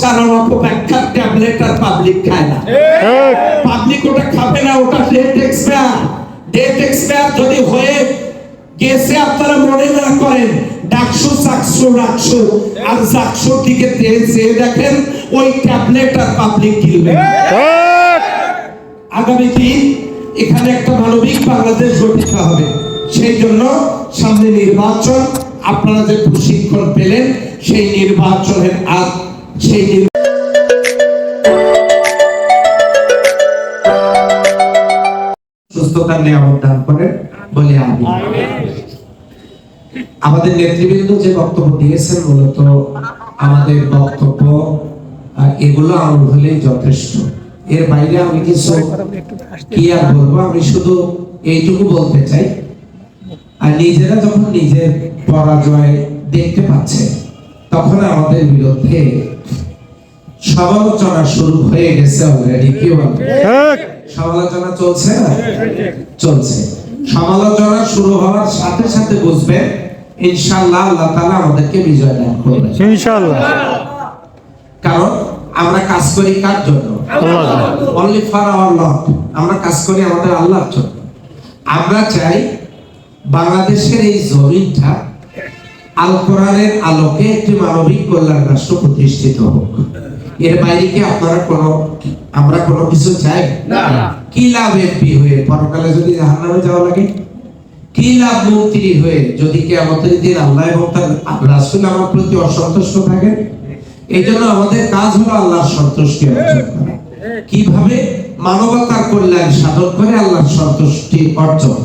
চালান অপব্যাখ্যার ট্যাবলেট আর পাবলিক খায় না। পাবলিক ওটা খাবে না ওটা ডেট এক্সপায়ার ডেট এক্সপায়ার যদি হয়ে গেছে আপনারা মনে না করেন ডাকসু চাকসু রাকসু আর চাকসুর দিকে চেয়ে দেখেন ওই ট্যাবলেট আর পাবলিক গিলবে আগামী দিন এখানে একটা মানবিক বাংলাদেশ গঠিত হবে। সেই জন্য সামনে নির্বাচন আপনারা যে প্রশিক্ষণ পেলেন সেই নির্বাচনের আগ নির্বাচন নিয়ামত দান করেন বলে আমি আমাদের নেতৃবৃন্দ যে বক্তব্য দিয়েছেন মূলত আমাদের বক্তব্য এগুলো আমল হলেই যথেষ্ট। এর বাইরে আমি কিছু কি আর বলব? আমি শুধু এইটুকু বলতে চাই। আর নিজেরা যখন নিজের পরাজয় দেখতে পাচ্ছে, তখন আমাদের বিরুদ্ধে সমালোচনা শুরু হয়ে গেছে অলরেডি কি সমালোচনা চলছে না? চলছে। সমালোচনা শুরু হওয়ার সাথে সাথে বুঝবেন ইনশাআল্লাহ আল্লাহ তাআলা আমাদেরকে বিজয় দান ইনশাআল্লাহ। কারণ আমরা কাজ করি কার জন্য? অনলি ফর আওয়ার লর্ড আমরা কাজ করি আমাদের আল্লাহর জন্য। আমরা চাই বাংলাদেশের এই জমিনটা আল কোরআনের আলোকে একটি মানবিক কল্যাণ রাষ্ট্র প্রতিষ্ঠিত হোক। এর বাইরে কি আপনারা কোনো আমরা কোনো কিছু চাই? না। কি লাভ এমপি হয়ে? পরকালে যদি জাহান্নামে যাওয়া লাগে? কি লাভ মন্ত্রী হয়ে? যদি কে আমাদের দিন আল্লাহ এবং তার রাসূল আমার প্রতি অসন্তুষ্ট থাকেন এই জন্য আমাদের কাজ হলো আল্লাহর সন্তুষ্টি অর্জন করা। কীভাবে? মানবতার কল্যাণ সাধন করে আল্লাহর সন্তুষ্টি অর্জন।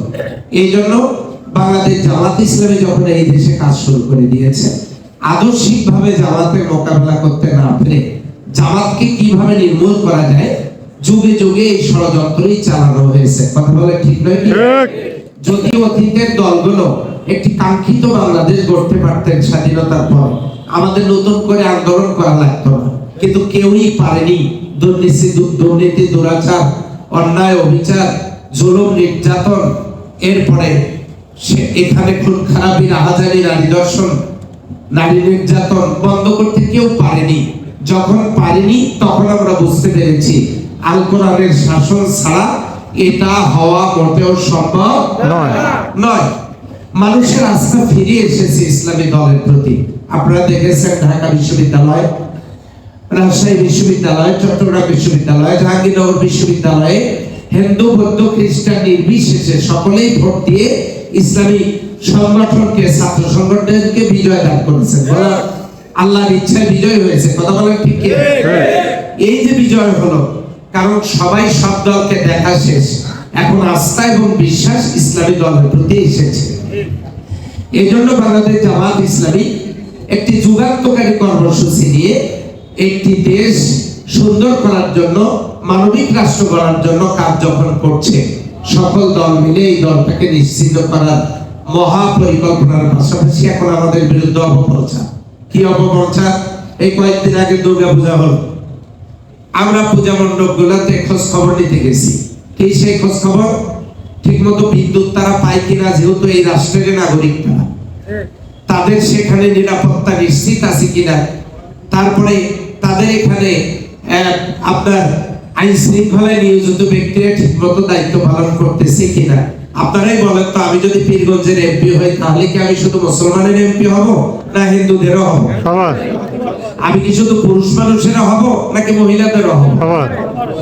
এই জন্য বাংলাদেশ জামাত ইসলামী যখন এই দেশে কাজ শুরু করে দিয়েছে আদর্শিকভাবে জামাতের মোকাবেলা করতে না পেরে জামাতকে কীভাবে নির্মূল করা যায়? যুগে যুগে এই ষড়যন্ত্রই চালানো হয়েছে। কথা বলে ঠিক নয় কি? যদি অতীতের দলগুলো একটি কাঙ্ক্ষিত বাংলাদেশ গড়তে পারতেন স্বাধীনতার পর আমাদের নতুন করে আন্দোলন করা লাগতো না। কিন্তু কেউই পারেনি। দুর্নীতি দুর্নীতি দুরাচার অন্যায় অবিচার জুলুম নির্যাতন এরপরে সে এখানে খুন খারাপি রাহাজানি নারী দর্শন নারী নির্যাতন বন্ধ করতে কেউ পারেনি। যখন পারেনি তখন আমরা বুঝতে পেরেছি আল কোরআনের শাসন ছাড়া এটা হওয়া মোটেও সম্ভব নয়। নয়। মানুষের আস্থা ফিরে এসেছে ইসলামী দলের প্রতি। আপনারা দেখেছেন ঢাকা বিশ্ববিদ্যালয় রাজশাহী বিশ্ববিদ্যালয় চট্টগ্রাম বিশ্ববিদ্যালয় জাহাঙ্গীরনগর বিশ্ববিদ্যালয়ে হিন্দু বৌদ্ধ খ্রিস্টান নির্বিশেষে সকলেই ভোট দিয়ে ইসলামী সংগঠনকে ছাত্র সংগঠনকে বিজয় দান করেছেন। আল্লাহর ইচ্ছায় বিজয় হয়েছে। কথা বলেন ঠিক কি? এই যে বিজয় হলো কারণ সবাই সব দলকে দেখা শেষ। এখন আস্থা এবং বিশ্বাস ইসলামী দলের প্রতি এসেছে। এই জন্য বাংলাদেশ জামাত ইসলামী একটি যুগান্তকারী কর্মসূচি নিয়ে একটি দেশ সুন্দর করার জন্য মানবিক রাষ্ট্র গড়ার জন্য কাজ যখন করছে সকল দল মিলে এই দলটাকে নিশ্চিত করার মহা পরিকল্পনার পাশাপাশি এখন আমাদের বিরুদ্ধে অপপ্রচার। কি অপপ্রচার এই কয়েকদিন আগে দুর্গা পূজা হলো। আমরা পূজা মণ্ডপ গুলাতে খোঁজ খবর নিতে গেছি। কি সেই খোঁজ খবর ঠিক মতো বিদ্যুৎ তারা পায় কিনা, যেহেতু এই রাষ্ট্রের নাগরিক তারা। তাদের সেখানে নিরাপত্তা নিশ্চিত আছে কিনা? তারপরে তাদের এখানে আপনার আইন শৃঙ্খলায় নিয়োজিত ব্যক্তিরা ঠিক মতো দায়িত্ব পালন করতেছে কিনা? আপনারাই বলেন তো আমি যদি পীরগঞ্জের এমপি হই তাহলে কি আমি শুধু মুসলমানের এমপি হব না হিন্দুদেরও হব? আমি কি শুধু পুরুষ মানুষেরা হব নাকি মহিলাদেরও হব?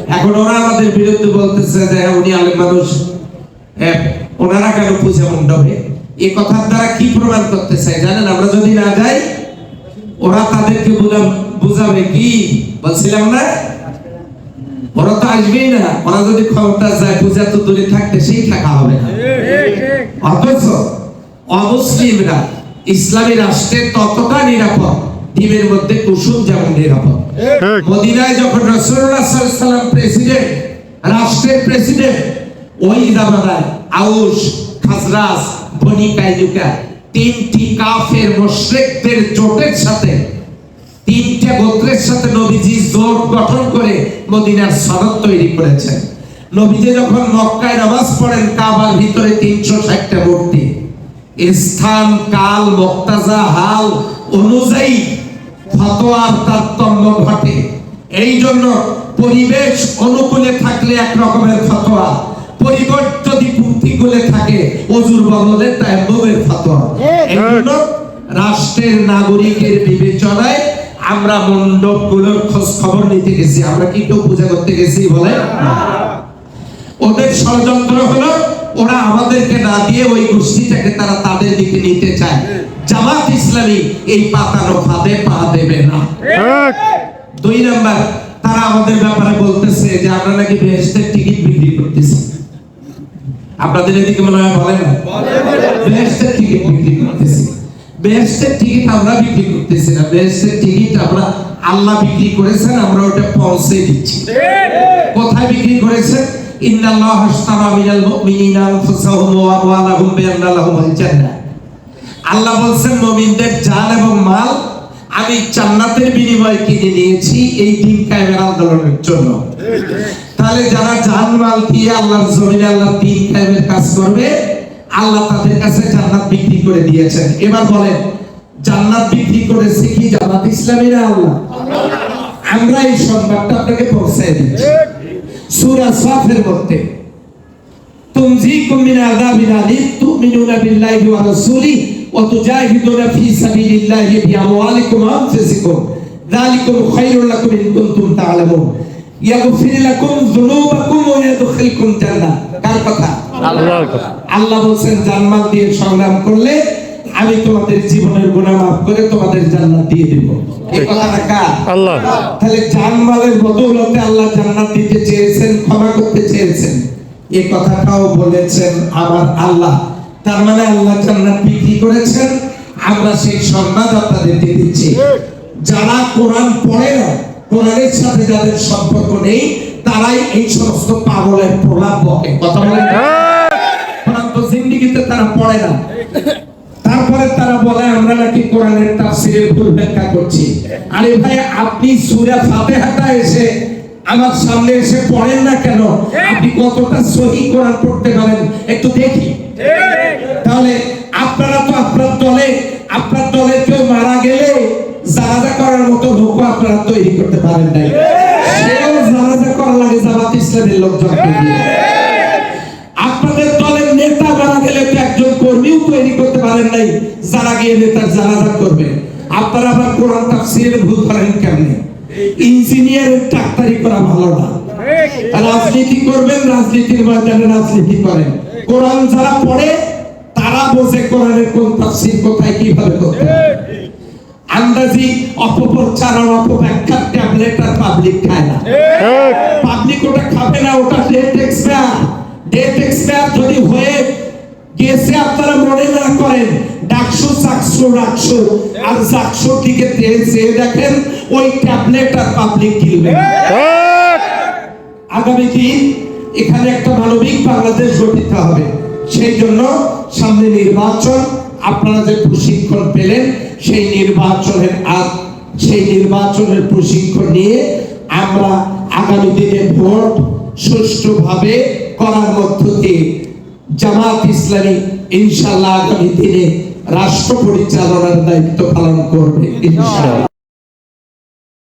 এখন ওরা আমাদের বিরুদ্ধে বলতেছে যে উনি আলেম মানুষ। হ্যাঁ, ওনারা কেন পূজা মণ্ডপে? এই কথার দ্বারা কি প্রমাণ করতে চাই? জানেন আমরা যদি না যাই ওরা তাদেরকে বুঝা- বুঝাবে কি? বলছিলাম না? ওরা তো আসবেই না। ওরা যদি ক্ষমতা যায় পূজা তো দূরে থাকতে সেই থাকা হবে না। অথচ অমুসলিমরা ইসলামী রাষ্ট্রের ততটা নিরাপদ মধ্যে কুসুম যেমন নিরাপদ। মদিনায় যখন আলাইহি সাল্লাম প্রেসিডেন্ট, রাষ্ট্রের প্রেসিডেন্ট, ওই আউস খাজরাজ, বনি কাইলুকা তিনটি কাফের মুশরিকদের জোটের সাথে, তিনটা গোত্রের সাথে নবীজি জোট গঠন করে মদিনার সনদ তৈরি করেছেন নবীজি যখন মক্কায় নামাজ পড়েন কাবার ভিতরে তিনশো ষাটটা মূর্তি। স্থান কাল মক্তাজা হাল অনুযায়ী ফতোয়ার তারতম্য ঘটে। এই জন্য পরিবেশ অনুকূলে থাকলে এক রকমের ফতোয়া। পরিবেশ যদি প্রতিকূলে থাকে অজুর বদলে ফতোয়া। এই জন্য রাষ্ট্রের নাগরিকের বিবেচনায় আমরা মণ্ডপগুলোর খোঁজ খবর নিতে গেছি। আমরা কি কেউ পূজা করতে গেছি বলে? ওদের ষড়যন্ত্র হলো ওরা আমাদেরকে না দিয়ে ওই গোষ্ঠীটাকে তারা তাদের দিকে নিতে চায়। জামাত ইসলামী এই পাতানো ফাঁদে পা দেবে না। দুই নাম্বার তারা আমাদের ব্যাপারে বলতেছে যে আমরা নাকি বেহেস্তের টিকিট বিক্রি করতেছি। আপনাদের এদিকে মনে হয় বলে না? বেহেস্তের টিকিট বিক্রি করতেছি। বেহেস্তের টিকিট আমরা বিক্রি করতেছি না বেহেস্তের টিকিট আমরা আল্লাহ বিক্রি করেছেন, আমরা ওটা পৌঁছে দিচ্ছি। কোথায় বিক্রি করেছেন? আল্লাহ বলছেন এবং মাল আমি জান্নাতের বিনিময়ে কিনে নিয়েছি, এই দিন কায়েমের আন্দোলনের জন্য। তাহলে যারা জান মাল দিয়ে আল্লাহর জমিনে, আল্লাহর দিন কায়েমের কাজ করবে আল্লাহ তাদের কাছে জান্নাত বিক্রি করে দিয়েছেন। এবার বলেন, জান্নাত বিক্রি করেছে কি জান্নাত ইসলামী না আল্লাহ? আমরা এই সংবাদটা আপনাকে পৌঁছায় দিচ্ছি। সূরা সাফের মধ্যে, তুমজিকুম মিন আযাবিন আলিম, তুমিনুনা বিল্লাহি ওয়া রাসূলিহি ওয়া তুজাহিদুনা সাবিলিল্লাহি বিআমওয়ালিকুম ওয়া আনফুসিকুম লাকুম ইন কুনতুম ইয়াগফির লাকুম যুনুবাকুম ওয়া ইয়াদখিলকুম জান্নাহ কার কথা আল্লাহর কথা আল্লাহ বলছেন জান্নাত দিয়ে সংগ্রাম করলে আমি তোমাদের জীবনের গুনাহ মাফ করে তোমাদের জান্নাত দিয়ে দেব। এই কথাটা কার? আল্লাহ। তাহলে জানমালের বদৌলতে আল্লাহ জান্নাত দিতে চেয়েছেন ক্ষমা করতে চেয়েছেন। এই কথাটাও বলেছেন আমার আল্লাহ। তার মানে আল্লাহ জান্নাত বিক্রি করেছেন আমরা সেই সম্মান আপনাদেরকে দিচ্ছি। যারা কোরআন পড়ে না কোরআনের সাথে যাদের সম্পর্ক নেই তারাই এই সমস্ত পাগলের প্রভাব বকে। কথা বলে কোরআন জিন্দিগিতে তারা পড়ে না। তারপরে তারা বলে আমরা নাকি কোরআনের তাফসীরের ভুল ব্যাখ্যা করছি। আরে ভাই আপনি সূরা ফাতিহাটা এসে আমার সামনে এসে পড়েন না কেন? আপনি কতটা সহি কোরআন পড়তে পারেন? একটু দেখি। তাহলে আপনারা তো আপনার দলে আপনার দলে কেউ মারা গেলে জানাজা করার মতো লোক আপনারা তৈরি করতে পারেন নাই। লোকজনকে দিয়ে। আপনাদের দলের নেতা মারা গেলে একজন কর্মীও তৈরি করতে পারেন নাই, যারা গিয়ে নেতার জানাজা করবে। আপনারা আবার কোরআন তাফসীরের ভুল করেন কেমনে? ইঞ্জিনিয়ারের ডাক্তারি করা ভালো না। রাজনীতি করবেন, রাজনীতির ময়দানে রাজনীতি করেন। কোরআন যারা পড়ে, তারা বোঝে কোরআনের কোন তাফসীর কোথায়, কীভাবে করতে আন্দাজি অপপ্রচার আর অপব্যাখ্যার ট্যাবলেট আর পাবলিক খায় না। পাবলিক ওটা খাবে না ওটা ডেট এক্সপায়ার ডেট এক্সপায়ার যদি হয়ে গেছে আপনারা মনে না করেন ডাকসু চাকসু রাকসু আর চাকসুর দিকে চেয়ে দেখেন ওই ট্যাবলেট আর পাবলিক কিনবে আগামী দিন এখানে একটা মানবিক বাংলাদেশ গঠিত হবে। সেই জন্য সামনে নির্বাচন আপনারা যে প্রশিক্ষণ পেলেন, সেই নির্বাচনের আগ সেই নির্বাচনের প্রশিক্ষণ নিয়ে আমরা আগামী দিনে ভোট সুষ্ঠুভাবে করার মধ্য দিয়ে জামাত ইসলামী ইনশাল্লাহ আগামী দিনে রাষ্ট্র পরিচালনার দায়িত্ব পালন করবে ইনশাল্লাহ